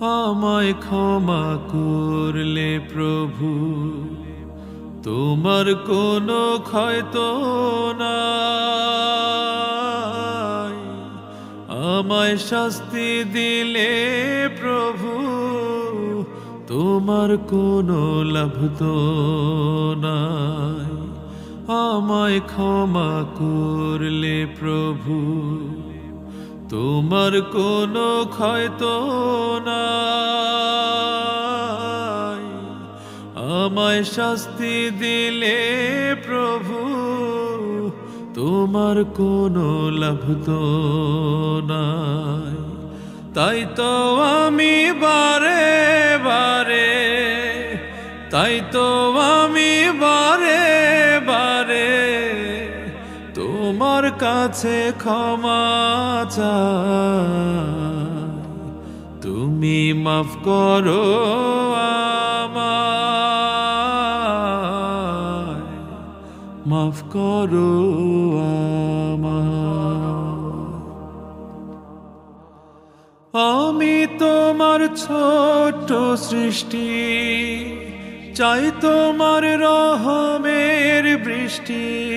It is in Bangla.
আমায় ক্ষমা করলে প্রভু, তোমার কোনো ক্ষয়তো নাই। আমায় শাস্তি দিলে প্রভু, তোমার কোনো লাভ তো নাই। আমায় ক্ষমা করলে প্রভু তোমার কোনো ক্ষয়তো নাই। আমায় শাস্তি দিলে প্রভু, তোমার কোনো লাভ তো নাই। তাই তো আমি বারে বারে, তাই তো আমি বারে বারে, তোমার কাছে ক্ষমা চাই তুমি মাফ করো মাফ করো আমি তোমার ছোট সৃষ্টি চাই তোমার রহমের বৃষ্টি।